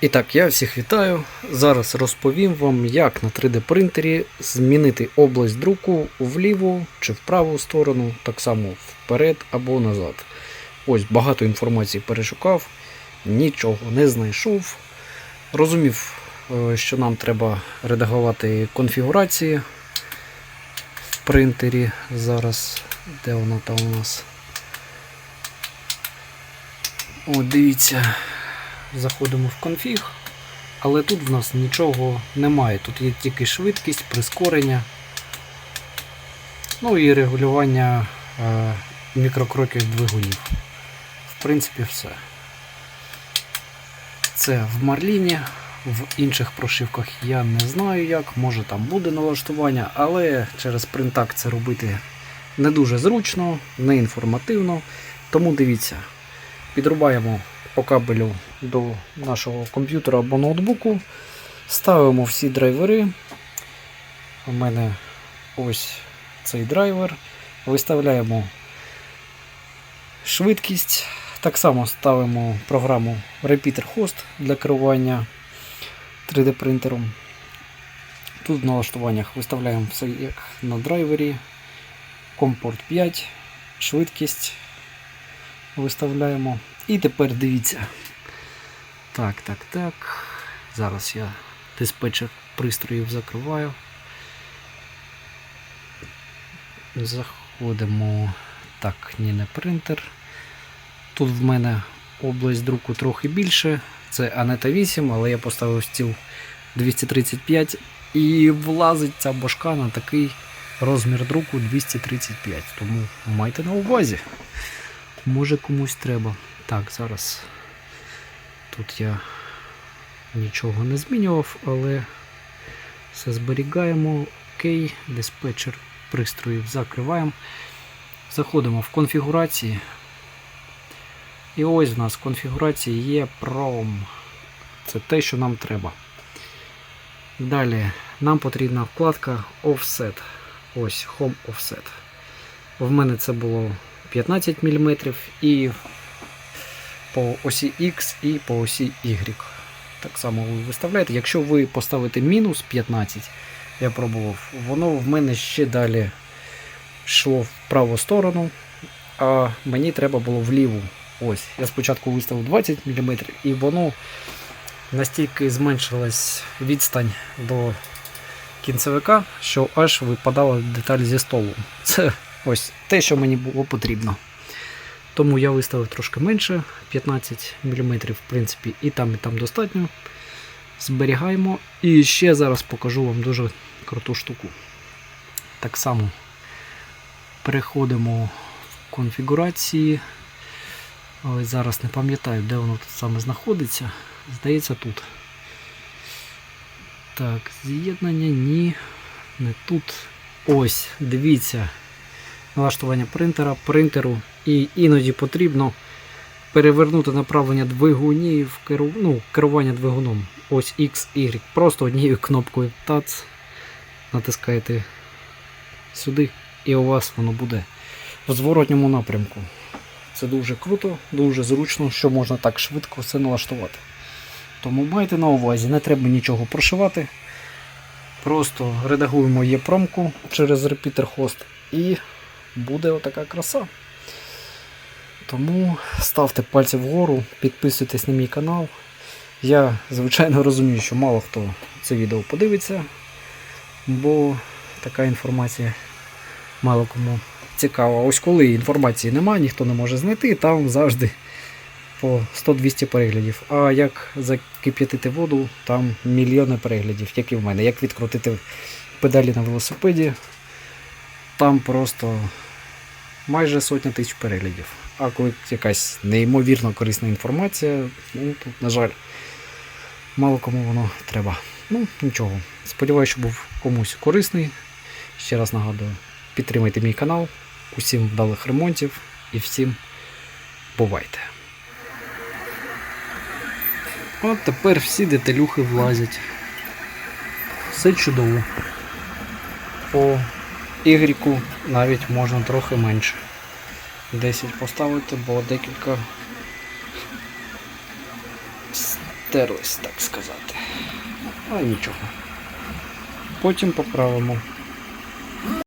І так, я всіх вітаю. Зараз розповім вам, як на 3D принтері змінити область друку в ліву чи в праву сторону, так само вперед або назад. Ось багато інформації перешукав, нічого не знайшов. Розумів, е, що нам треба редагувати конфігурації в принтері. Зараз, де вона там у нас? О, дивіться. Заходимо в конфіг, але тут в нас нічого немає. Тут є тільки швидкість, прискорення, ну і регулювання е, мікрокроків двигунів. В принципі, все. Це в Марліні, в інших прошивках я не знаю як, може там буде налаштування, але через принтак це робити не дуже зручно, не інформативно. Тому дивіться, підрубаємо по кабелю до нашого комп'ютера або ноутбуку. Ставимо всі драйвери. У мене ось цей драйвер. Виставляємо швидкість. Так само ставимо програму Repeater Host для керування 3D принтером. Тут в налаштуваннях виставляємо все як на драйвері. Компорт 5, швидкість виставляємо. І тепер дивіться. Так, так, так. Зараз я диспетчер пристроїв закриваю. Заходимо. Так, ні, не принтер. Тут в мене область друку трохи більше. Це Анета 8, але я поставив стіл 235 і влазить ця башка на такий розмір друку 235. Тому майте на увазі. Може комусь треба. Так, зараз тут я нічого не змінював, але все зберігаємо. Окей, диспетчер пристроїв закриваємо. Заходимо в конфігурації. І ось у нас в конфігурації є PROM. Це те, що нам треба. Далі нам потрібна вкладка Offset. Ось Home Offset. В мене це було 15 мм і по осі X і по осі Y. Так само ви виставляєте. Якщо ви поставите мінус 15, я пробував, воно в мене ще далі йшло в праву сторону, а мені треба було вліву. Ось, я спочатку виставив 20 мм і воно настільки зменшилась відстань до кінцевика, що аж випадала деталь зі столу. Це ось те, що мені було потрібно. Тому я виставив трошки менше, 15 мм, в принципі, і там, і там достатньо. Зберігаємо. І ще зараз покажу вам дуже круту штуку. Так само переходимо в конфігурації. Але зараз не пам'ятаю, де воно тут саме знаходиться. Здається, тут. Так, з'єднання, ні, не тут. Ось, дивіться. Налаштування принтера, принтеру. І іноді потрібно перевернути направлення двигунів, керу... ну, керування двигуном. Ось X, Y. Просто однією кнопкою TAC натискаєте сюди, і у вас воно буде в зворотньому напрямку. Це дуже круто, дуже зручно, що можна так швидко все налаштувати. Тому майте на увазі, не треба нічого прошивати. Просто редагуємо є промку через Repeater Host і буде отака краса. Тому ставте пальці вгору, підписуйтесь на мій канал. Я, звичайно, розумію, що мало хто це відео подивиться, бо така інформація мало кому цікава. Ось коли інформації немає, ніхто не може знайти, там завжди по 100-200 переглядів. А як закип'ятити воду, там мільйони переглядів, як і в мене. Як відкрутити педалі на велосипеді, там просто майже сотня тисяч переглядів. А коли якась неймовірно корисна інформація, ну тут, на жаль, мало кому воно треба. Ну, нічого. Сподіваюся, що був комусь корисний. Ще раз нагадую, підтримайте мій канал. Усім вдалих ремонтів і всім бувайте. От тепер всі деталюхи влазять. Все чудово. По Y навіть можна трохи менше. 10 поставити, бо декілька стерлись, так сказати. А нічого. Потім поправимо.